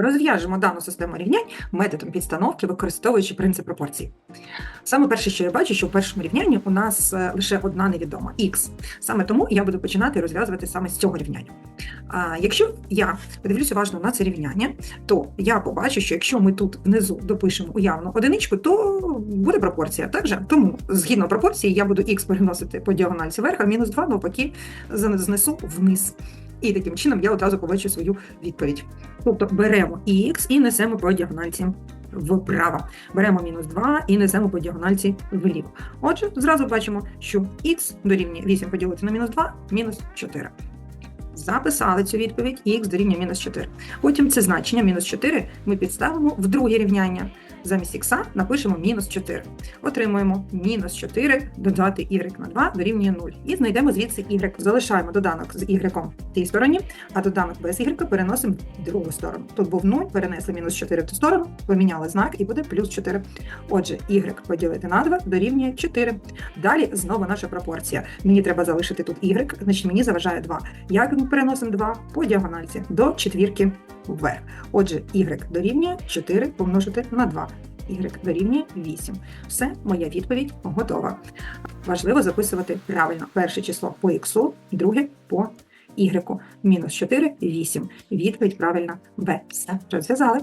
Розв'яжемо дану систему рівнянь методом підстановки, використовуючи принцип пропорцій. Саме перше, що я бачу, що в першому рівнянні у нас е, лише одна невідома х. Саме тому я буду починати розв'язувати саме з цього рівняння. А, якщо я подивлюся уважно на це рівняння, то я побачу, що якщо ми тут внизу допишемо уявну одиничку, то буде пропорція. Так же? Тому згідно пропорції я буду х переносити по діагональці вверх, а мінус 2 навпаки знесу вниз. І таким чином я одразу побачу свою відповідь. Тобто беремо х і несемо по діагональці вправо. Беремо мінус 2 і несемо по діагональці вліво. Отже, зразу бачимо, що х дорівнює 8 поділити на мінус 2, мінус 4. Записали цю відповідь, х дорівнює мінус 4. Потім це значення мінус 4 ми підставимо в друге рівняння. Замість х напишемо мінус 4. Отримуємо мінус 4 додати y на 2 дорівнює 0. І знайдемо звідси y. Залишаємо доданок з y в тій стороні, а доданок без y переносимо в другу сторону. Тут був 0, перенесли мінус 4 в ту сторону, поміняли знак і буде плюс 4. Отже, y поділити на 2 дорівнює 4. Далі знову наша пропорція. Мені треба залишити тут y, значить мені заважає 2. Як переносимо 2 по діагональці до четвірки вверх. Отже, y дорівнює 4 помножити на 2. Y дорівнює 8. Все, моя відповідь готова. Важливо записувати правильно перше число по х, друге по y. Мінус 4, 8. Відповідь правильна Б. Все, розв'язали.